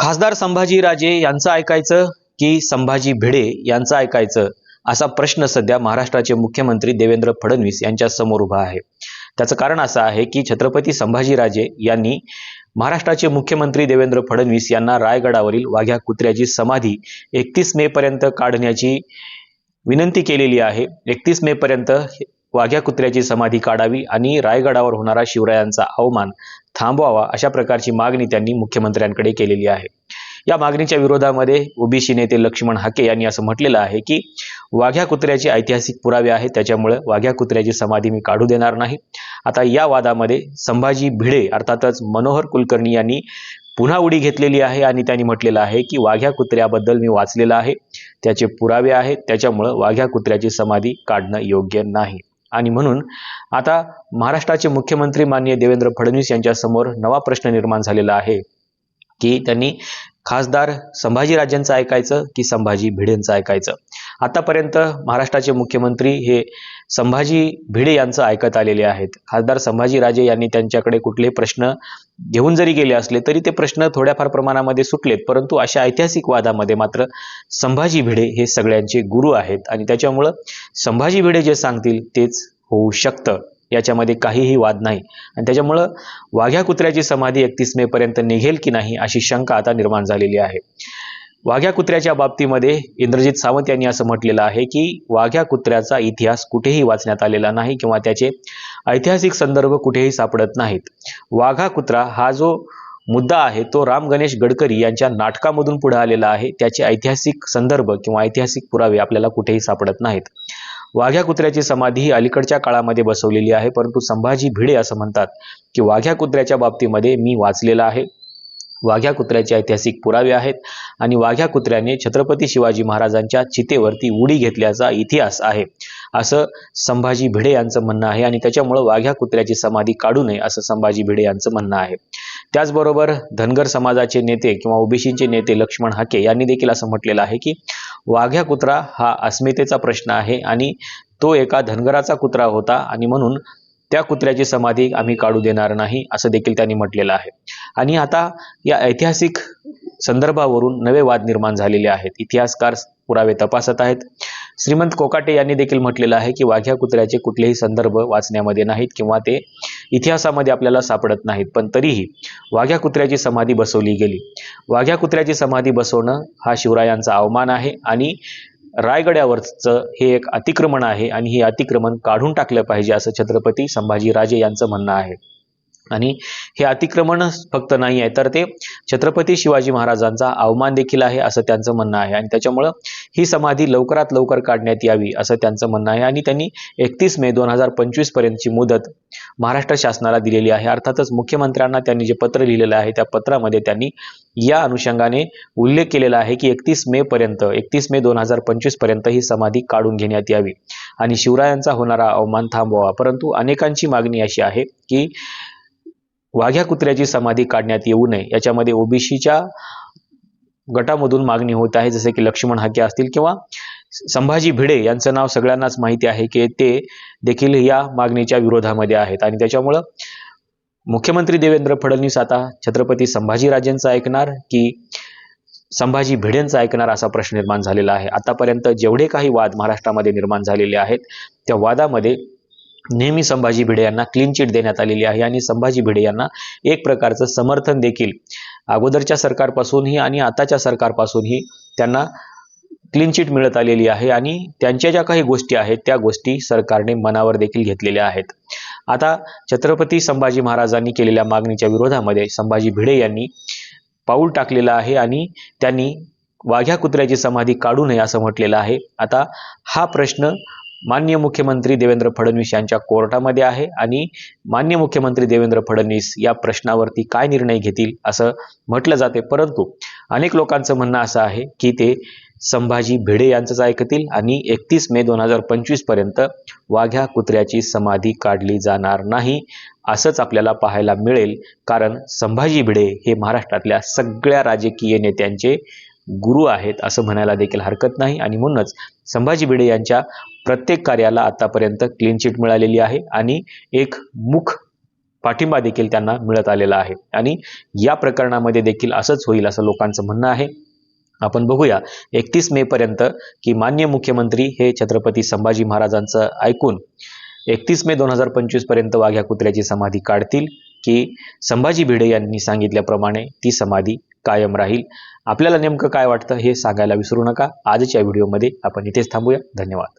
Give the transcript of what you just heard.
खासदार संभाजीराजे यांचं ऐकायचं की संभाजी भिडे यांचं ऐकायचं असा प्रश्न सध्या महाराष्ट्राचे मुख्यमंत्री देवेंद्र फडणवीस यांच्या समोर उभा आहे. त्याचं कारण असं आहे की छत्रपती संभाजीराजे यांनी महाराष्ट्राचे मुख्यमंत्री देवेंद्र फडणवीस यांना रायगडावरील वाघ्या कुत्र्याची समाधी एकतीस मे पर्यंत काढण्याची विनंती केलेली आहे. एकतीस मे पर्यंत वाघ्या कुत्र्याची समाधी काढावी आणि रायगडावर होणारा शिवरायांचा अवमान थांबवावा अशा प्रकारची मागणी त्यांनी मुख्यमंत्र्यांकडे केलेली आहे. या मागणीच्या विरोधामध्ये ओबीसी नेते लक्ष्मण हाके यांनी असं म्हटलेलं आहे की वाघ्या कुत्र्याचे ऐतिहासिक पुरावे आहेत त्याच्यामुळे वाघ्या कुत्र्याची समाधी मी काढू देणार नाही. आता या वादामध्ये संभाजी भिडे अर्थातच मनोहर कुलकर्णी यांनी पुन्हा उडी घेतलेली आहे आणि त्यांनी म्हटलेलं आहे की वाघ्या कुत्र्याबद्दल मी वाचलेलं आहे त्याचे पुरावे आहेत त्याच्यामुळं वाघ्या कुत्र्याची समाधी काढणं योग्य नाही. आणि म्हणून आता महाराष्ट्राचे मुख्यमंत्री माननीय देवेंद्र फडणवीस यांच्यासमोर नवा प्रश्न निर्माण झालेला आहे की त्यांनी खासदार संभाजीराजांचं ऐकायचं की संभाजी भिडेंचं ऐकायचं? आतापर्यंत महाराष्ट्राचे मुख्यमंत्री हे संभाजी भिडे यांचं ऐकत आलेले आहेत. खासदार संभाजीराजे यांनी त्यांच्याकडे कुठलेही प्रश्न घेऊन जरी गेले असले तरी ते प्रश्न थोड्याफार प्रमाणामध्ये सुटलेत. परंतु अशा ऐतिहासिक वादामध्ये मात्र संभाजी भिडे हे सगळ्यांचे गुरु आहेत आणि त्याच्यामुळं संभाजी भिडे जे सांगतील तेच होऊ शकतं. याच्यामध्ये काहीही वाद नाही. आणि त्याच्यामुळं वाघ्या कुत्र्याची समाधी एकतीस मेपर्यंत निघेल की नाही अशी शंका आता निर्माण झालेली आहे. वाघ्या कुत्र्याच्या बाबतीमध्ये इंद्रजित सावंत यांनी असं म्हटलेलं आहे की वाघ्या कुत्र्याचा इतिहास कुठेही वाचण्यात आलेला नाही किंवा त्याचे ऐतिहासिक संदर्भ कुठेही सापडत नाहीत. वाघा कुत्रा हा जो मुद्दा आहे तो राम गणेश गडकरी यांच्या नाटकामधून पुढे आलेला आहे. त्याचे ऐतिहासिक संदर्भ किंवा ऐतिहासिक पुरावे आपल्याला कुठेही सापडत नाहीत. वाघ्या कुत्र्याची समाधी ही अलीकडच्या काळामध्ये बसवलेली आहे परंतु संभाजी भिडे असं म्हणतात की वाघ्या कुत्र्याच्या बाबतीमध्ये मी वाचलेलं आहे. वाघ्या कुत्र्याचे ऐतिहासिक पुरावे आहेत आणि वाघ्या कुत्र्याने छत्रपती शिवाजी महाराजांच्या चितेवरती उडी घेतल्याचा इतिहास आहे असं संभाजी भिडे यांचं म्हणणं आहे आणि त्याच्यामुळं वाघ्या कुत्र्याची समाधी काढू नये असं संभाजी भिडे यांचं म्हणणं आहे. त्याचबरोबर धनगर समाजाचे नेते किंवा ओबीसीचे नेते लक्ष्मण हाके यांनी देखील असं म्हटलेलं आहे की वाघ्या कुत्रा हा अस्मितेचा प्रश्न आहे आणि तो एका धनगराचा कुत्रा होता आणि म्हणून त्या कुत्र्याची समाधी आम्ही काढू देणार नाही असं देखील त्यांनी म्हटलेलं आहे. आणि आता या ऐतिहासिक संदर्भावरून नवे वाद निर्माण झालेले आहेत. इतिहासकार पुरावे तपासत आहेत. श्रीमंत कोकाटे यांनी देखील म्हटलेलं आहे की वाघ्या कुत्र्याचे कुठलेही संदर्भ वाचण्यामध्ये नाहीत किंवा ते इतिहासामध्ये आपल्याला सापडत नाहीत. पण तरीही वाघ्या कुत्र्याची समाधी बसवली गेली. वाघ्या कुत्र्याची समाधी बसवणं हा शिवरायांचा अवमान आहे आणि रायगड्यावरचं हे एक अतिक्रमण आहे आणि हे अतिक्रमण काढून टाकलं पाहिजे असं छत्रपती संभाजीराजे यांचं म्हणणं आहे. आणि हे अतिक्रमण फक्त नाही आहे तर ते छत्रपती शिवाजी महाराजांचा अवमान देखील आहे असं त्यांचं म्हणणं आहे. आणि त्याच्यामुळं ही समाधी लवकरात लवकर काढण्यात यावी असं त्यांचं म्हणणं आहे. आणि त्यांनी एकतीस मे दोन हजार पंचवीस पर्यंतची मुदत महाराष्ट्र शासनाला दिलेली आहे. अर्थातच मुख्यमंत्र्यांना त्यांनी जे पत्र लिहिलेलं आहे त्या पत्रामध्ये त्यांनी या अनुषंगाने उल्लेख केलेला आहे की एकतीस मे पर्यंत एकतीस मे दोन हजार पंचवीसपर्यंत ही समाधी काढून घेण्यात यावी. आणि शिवरायांचा होणारा अवमान थांबवावा. परंतु अनेकांची मागणी अशी आहे की वाघ्या कुत्र्याची समाधी काढण्यात येऊ नये. याच्यामध्ये ओबीसीच्या गटामधून मागणी होत आहे जसे की लक्ष्मण हाके असतील किंवा संभाजी भिडे यांचं नाव सगळ्यांनाच माहिती आहे की ते देखील या मागणीच्या विरोधामध्ये आहेत. आणि त्याच्यामुळं मुख्यमंत्री देवेंद्र फडणवीस आता छत्रपती संभाजीराजेंचं ऐकणार की संभाजी भिडेंचं ऐकणार असा प्रश्न निर्माण झालेला आहे. आतापर्यंत जेवढे काही वाद महाराष्ट्रामध्ये निर्माण झालेले आहेत त्या वादामध्ये नेहमी संभाजी भिडे यांना क्लीन चिट देण्यात आलेली आहे आणि संभाजी भिडे यांना एक प्रकारचं समर्थन देखील अगोदरच्या सरकारपासूनही आणि आताच्या सरकारपासूनही त्यांना क्लीन चिट मिळत आलेली आहे आणि त्यांच्या ज्या काही गोष्टी आहेत त्या गोष्टी सरकारने मनावर देखील घेतलेल्या आहेत. आता छत्रपती संभाजी महाराजांनी केलेल्या मागणीच्या विरोधामध्ये संभाजी भिडे यांनी पाऊल टाकलेलं आहे आणि त्यांनी वाघ्या कुत्र्याची समाधी काढू नये असं म्हटलेलं आहे. आता हा प्रश्न मान्य मुख्यमंत्री देवेंद्र फडणवीस यांच्या कोर्टामध्ये आहे आणि मान्य मुख्यमंत्री देवेंद्र फडणवीस या प्रश्नावरती काय निर्णय घेतील असं म्हटलं जाते. परंतु अनेक लोकांचं म्हणणं असं आहे की ते संभाजी भिडे यांचंच ऐकतील आणि एकतीस मे दोन हजार पंचवीसपर्यंत वाघ्या कुत्र्याची समाधी काढली जाणार नाही असंच आपल्याला पाहायला मिळेल. कारण संभाजी भिडे हे महाराष्ट्रातल्या सगळ्या राजकीय नेत्यांचे गुरु आहेत असं म्हणायला देखील हरकत नाही. आणि म्हणूनच संभाजी भिडे यांच्या प्रत्येक कार्याला आतापर्यंत क्लीन चिट मिळालेली आहे आणि एक मुख पाठिंबा देखील त्यांना मिळत आलेला आहे. आणि या प्रकरणामध्ये देखील असंच होईल असं लोकांचं म्हणणं आहे. आपण बघूया एकतीस मेपर्यंत की मान्य मुख्यमंत्री हे छत्रपती संभाजी महाराजांचं ऐकून एकतीस मे दोन हजार पंचवीसपर्यंत वाघ्या कुत्र्याची समाधी काढतील की संभाजी भिडे यांनी सांगितल्याप्रमाणे ती समाधी कायम राहील. आपल्याला नेमकं काय वाटतं हे सांगायला विसरू नका. आजच्या व्हिडिओमध्ये आपण इथेच थांबूया. धन्यवाद.